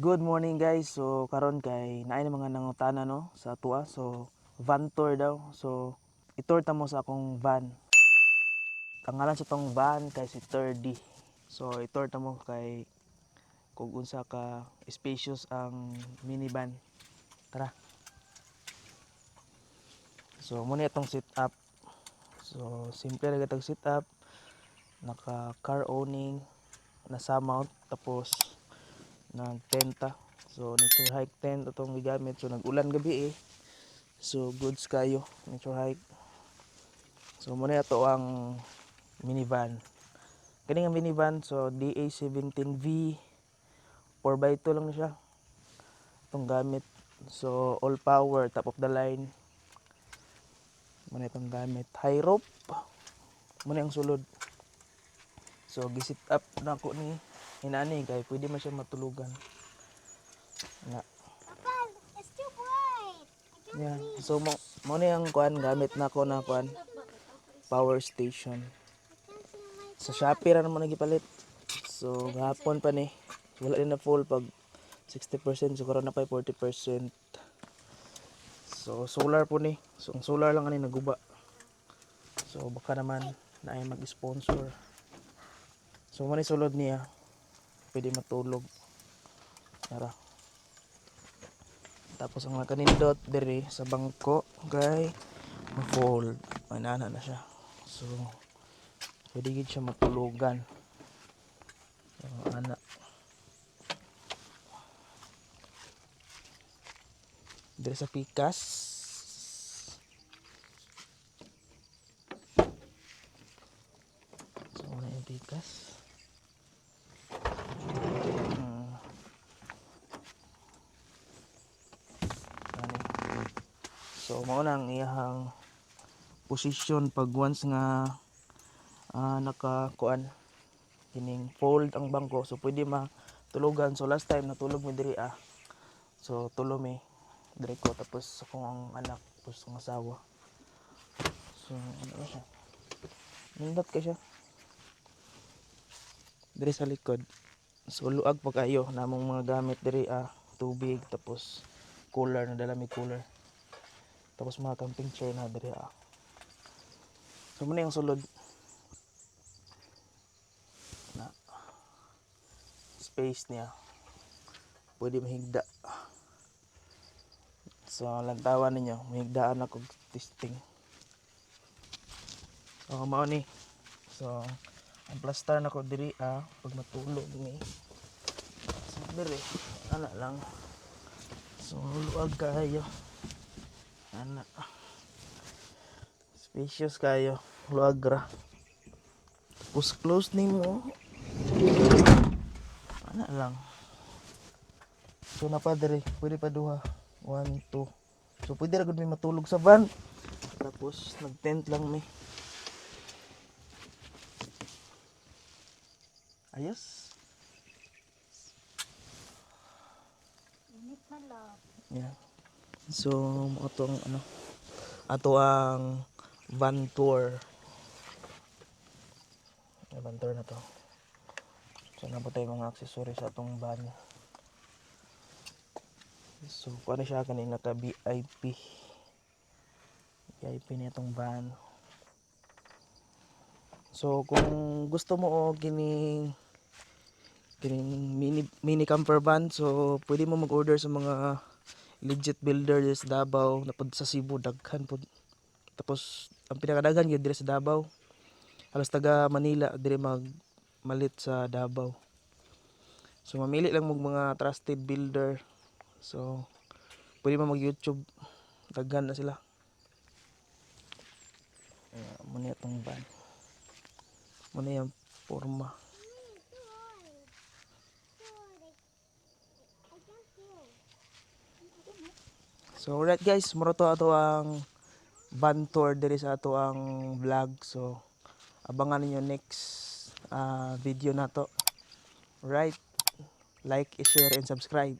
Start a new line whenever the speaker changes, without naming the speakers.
Good morning guys. So karon kay naay na mga nangutana no sa tuwa. So van tour daw. So itour ta mo sa akong van. Tangalan sa tong van kay si 30. So itour ta mo kay kung unsa ka spacious ang minivan. Tara. So muna itong sit up. So simple ra gatag sit up. Naka car owning, nasa mount tapos nagtenta. So nature hike tent itong gigamit. So nag-ulan gabi eh. So goods kayo nature hike. So muna ito ang minivan. Kani minivan so DA17V 4x2 lang na siya. Itong gamit. So all power top of the line. Muna itong gamit. High rope. Muna ang sulod. So gisit up na ako ni inani kay pwede man siya matulugan. Na. Yeah. So mo mo na yung kuan gamit na ko na kuan power station. Sa Shopee ra naman nagipalit. So gahapon pa ni wala din na full pag 60% siguro na pa 40%. So solar po ni. So ang solar lang ani naguba. So baka naman na ay mag-sponsor. So mo ni sulod niya. Pwede matulog. Tara. Tapos ang nakanindot diri sa bangko kay ma-fold. Manana na siya. So pwede gid siya matulugan. So, ana. Diri sa pikas. So ano yung pikas? So mao na ang iyahang posisyon pag once nga ah, nakakuan kining fold ang bangko. So pwede matulugan. So last time natulog mi diri ah. So tulo mi diri ko. Tapos ako ang anak tapos ang asawa. So ano ba siya? Nindot ka siya? Diri sa likod. So luag pa kayo. Namong mga gamit diri ah tubig tapos cooler. Na dala mi cooler tapos mga camping chair na diri ah. So muna yung sulod. Na. Space niya. Pwede mahigda. So lantawan ninyo. Mahigdaan ako testing. So mao ni. So ang plaster na ko diri ah pag matulog ni. So diri ana lang. So luag kayo ana spacious kayo luag ra tapos close ni mo. Ana lang. So na pa diri pwede pa duha. 1 2 so pwede ra gud may matulog sa van. Tapos nag tent lang mi. Ayos.
Init na love.
yeah so ato ang ano ato ang van tour. Van tour na to. So na tayo mga accessories sa atong van. So paano siya kanina ka VIP VIP na itong van. So kung gusto mo o kining kining mini mini camper van so pwede mo mag-order sa mga legit builder diri sa Davao. Napod sa Cebu daghan pod tapos ang pinakadaghan gyud diri sa Davao. Halos taga Manila diri mag malit sa Davao. So mamili lang mo mga trusted builder. So pwede mo mag YouTube daghan na sila. Muna itong van. Muna yung forma So alright guys, muro to ato ang van tour diri sa ato ang vlog. So abangan ninyo next ah, video na to. Right? Like, share and subscribe.